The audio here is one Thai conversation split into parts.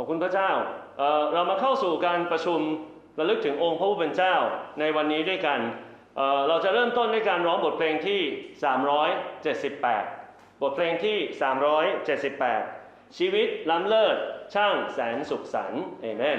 ขอบคุณพระเจ้าเเรามาเข้าสู่การประชุมระลึกถึงองค์พระผู้เป็นเจ้าในวันนี้ด้วยกันเเราจะเริ่มต้นด้วยการร้องบทเพลงที่ 378 บทเพลงที่ 378 ชีวิตล้ำเลิศช่างแสนสุขสันต์เอเมน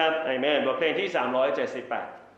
ครับไอเมนบทเพลงที่ 378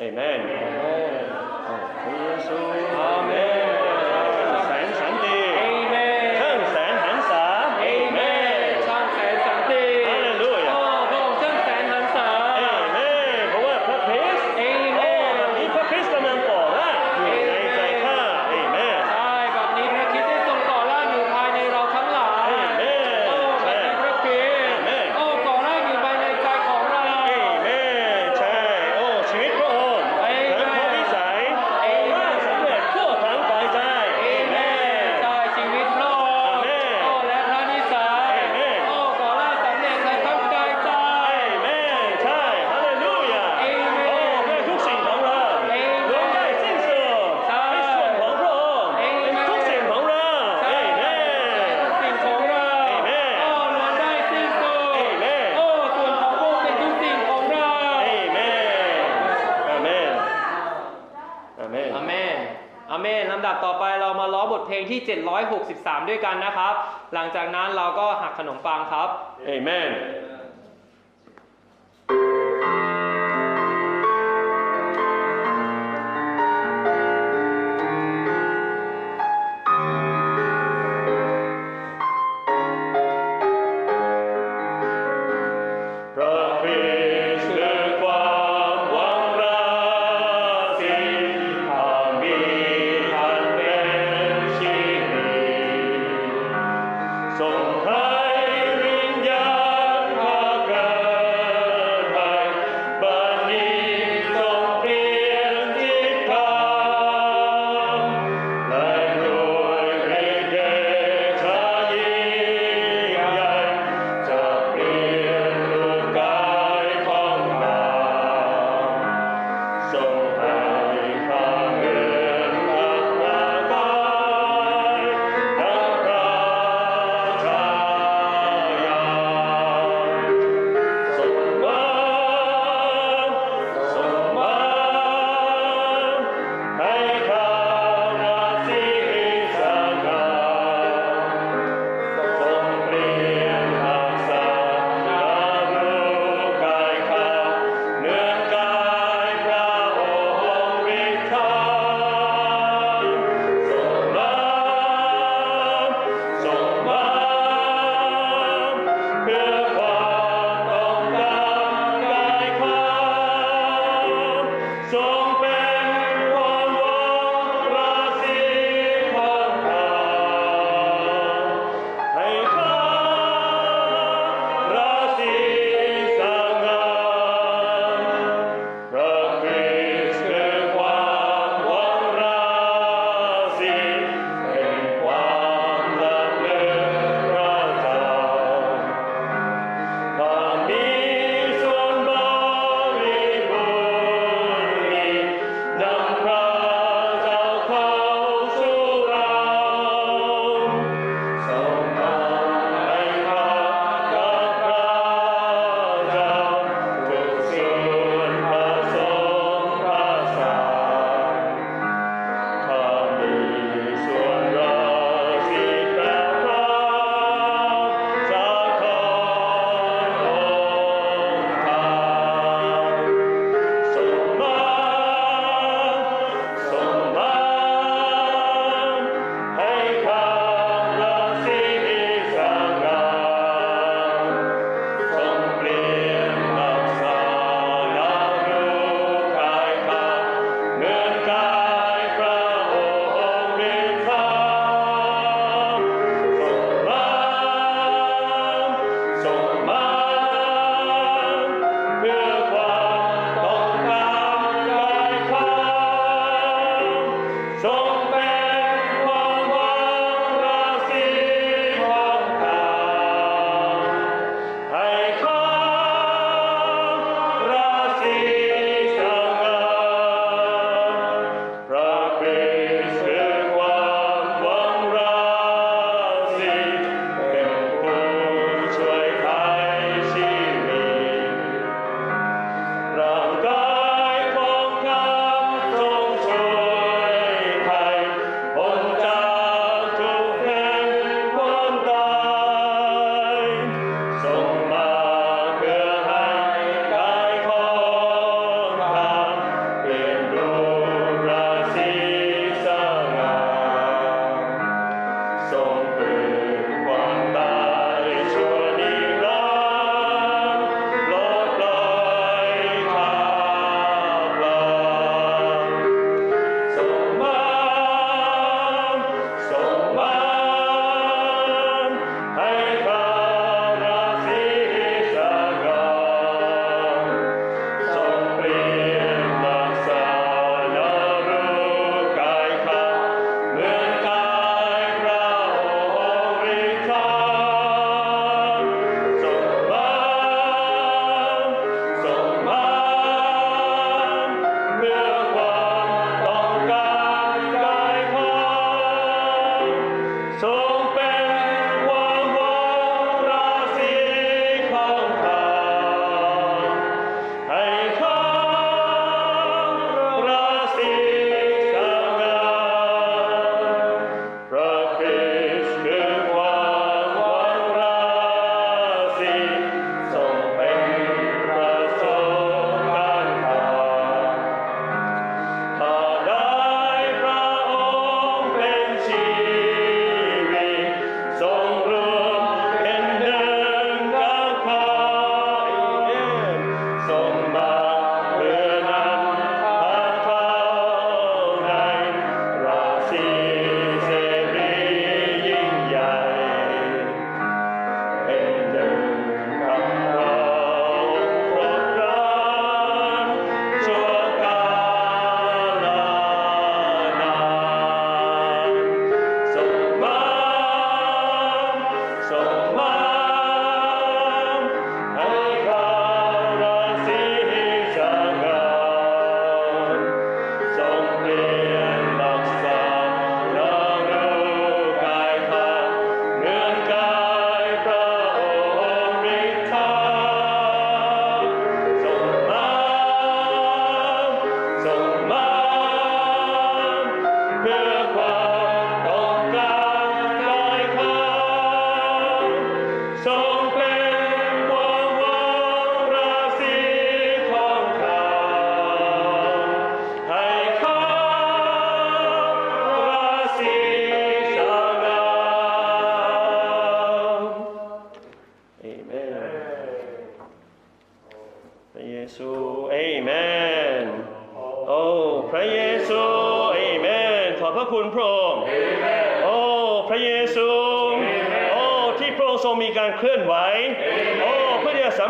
Amen. 13 ด้วยกันนะครับ หลังจากนั้นเราก็หักขนมปังครับเอเมน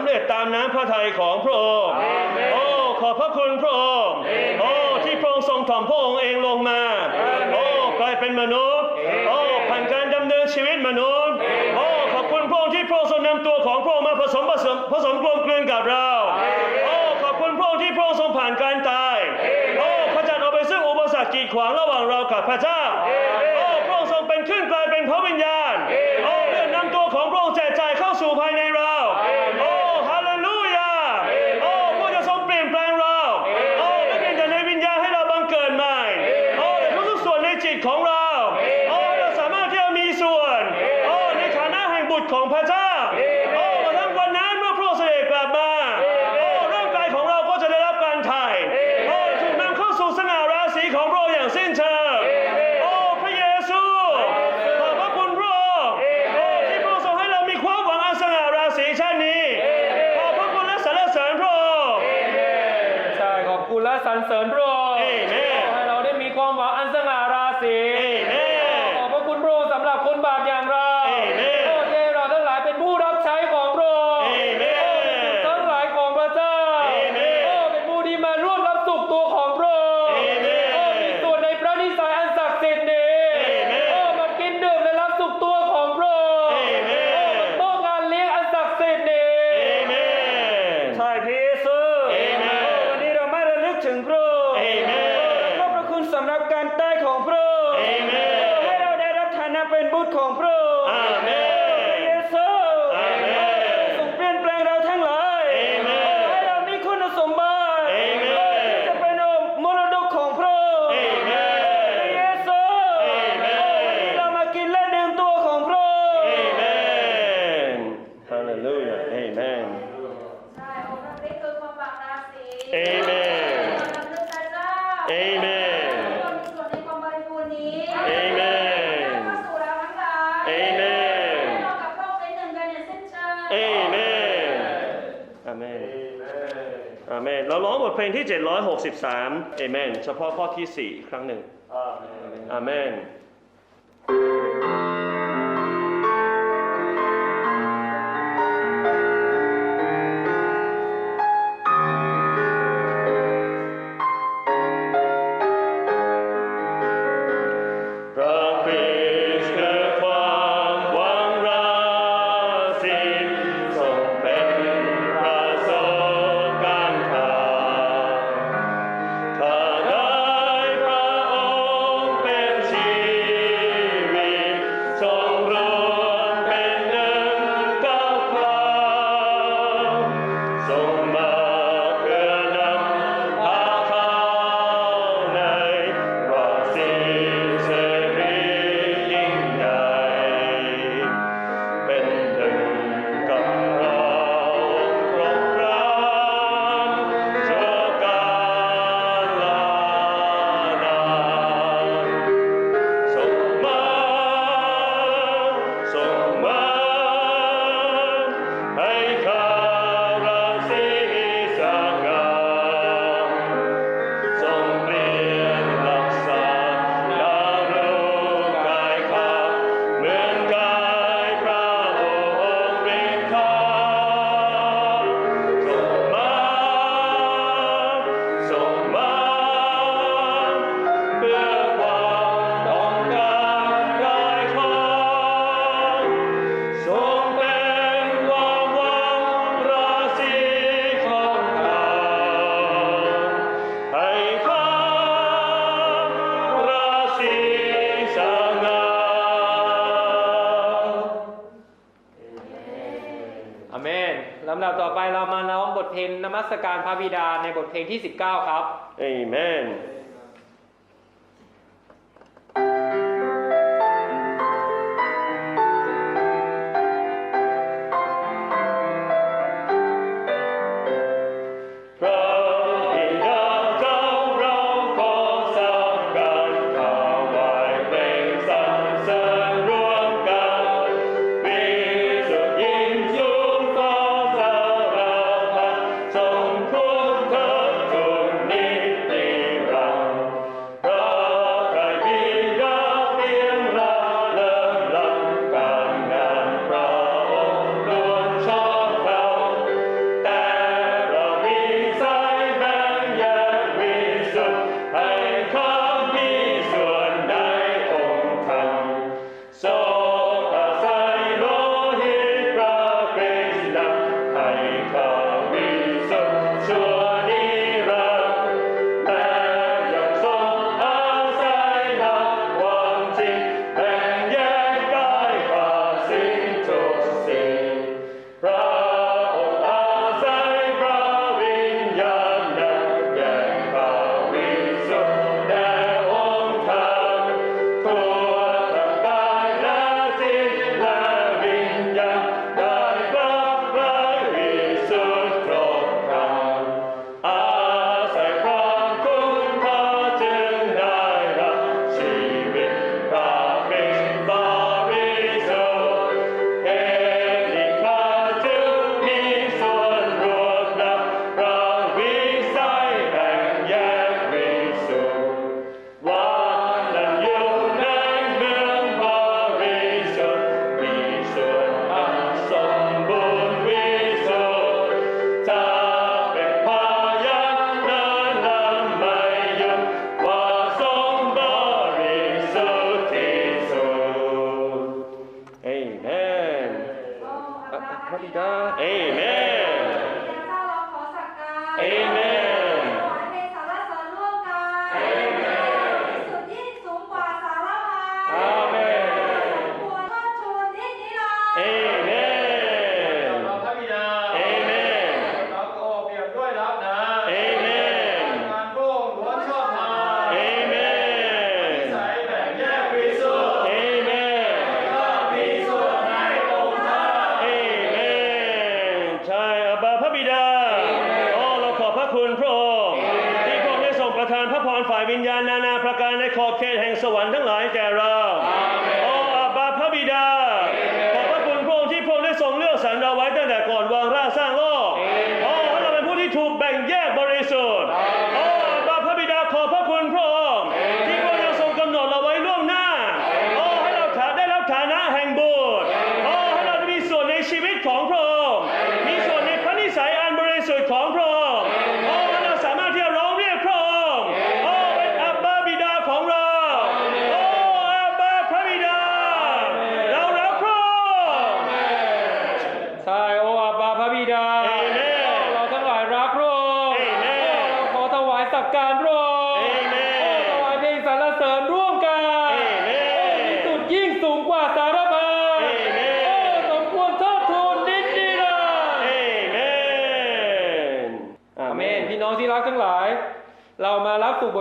ำเร็จตามน้ำพระทัยของพระองค์โอ้ขอบพระคุณพระองค์โอ้ที่พระองค์ทรงถ่อมพระองค์เองลงมาโอ้กลายเป็นมนุษย์โอ้ผ่านการดำเนินชีวิตมนุษย์โอ้ขอบคุณพระองค์ที่พระองค์ทรงนำตัวของพระองค์มาผสมผสมผสมกลมกลืนกับเราโอ้ขอบคุณพระองค์ที่พระองค์ทรงผ่านการตายโอ้ขจัดออกไปซึ่งอุปสรรคกีดขวางระหว่างเรากับพระเจ้า ที่ 763เอเมน เฉพาะข้อที่ 4 ครั้งหนึ่งอาเมนำดับต่อไปเรามาร้องบทเพลงนมัสการพระบิดาในบทเพลงที่ 19 ครับ Amen.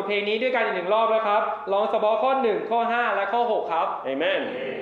ทเพลงนี้ด้วยกันอีกหนึ่งรอบนะครับ ร้องสฉพข้อหนึ่งข้อห้าและข้อหกครับ Amen. Amen.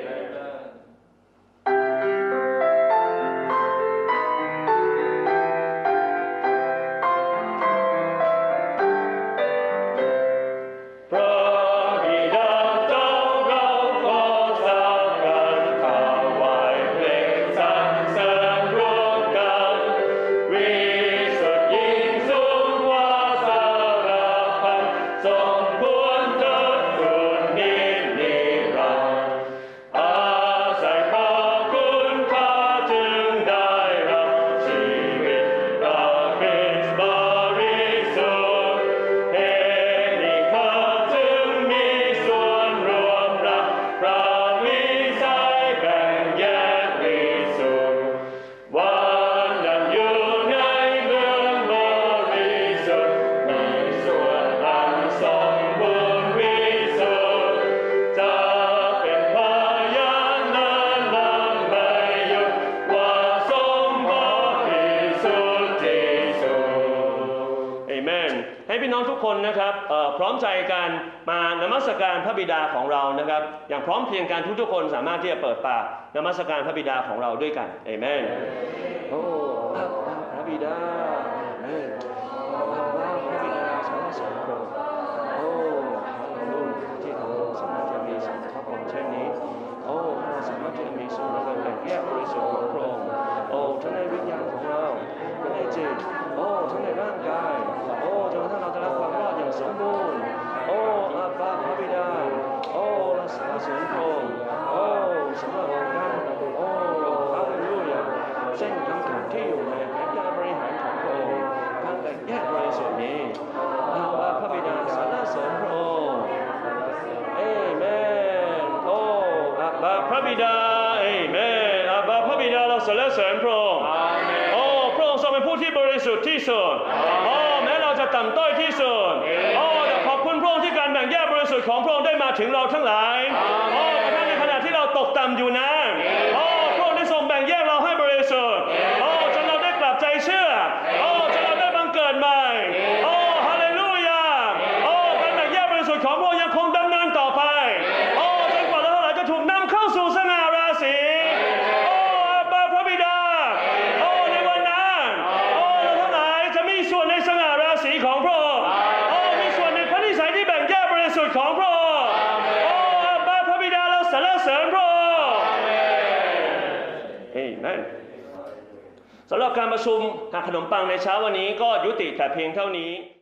มานมัสการพระบิดาของเรานะครับ อย่างพร้อมเพียงกันทุกๆคนสามารถที่จะเปิดปากนมัสการพระบิดาของเราด้วยกันเอเมนโอ้พระบิดาเอเมนพระบิดาสมสมโปโอพระนุ่มที่สมารจะมีสังพรเช่นนี้โอพระสมารจะมีสุนทรแบ่งแยกบริสุทธิ์ของพระองค์โอ้ท่านในวิญญาณของเราท่านในจิต ค์สรรเสริญพระองค์โอ้พระองค์ทรงเป็นผู้ที่บริสุทธิ์ที่สุดโอ้แม้เราจะต่ำต้อยที่สุดโอ้แต่ขอบคุณพระองค์ที่การแบ่งแยกบริสุทธิ์ของพระองค์ได้มาถึงเราทั้งหลายโอ้กระทั่งในขณะที่เราตกต่ำอยู่นั้น สำหรับการประชุมหาขนมปังในเช้าวันนี้ก็ยุติแต่เพียงเท่านี้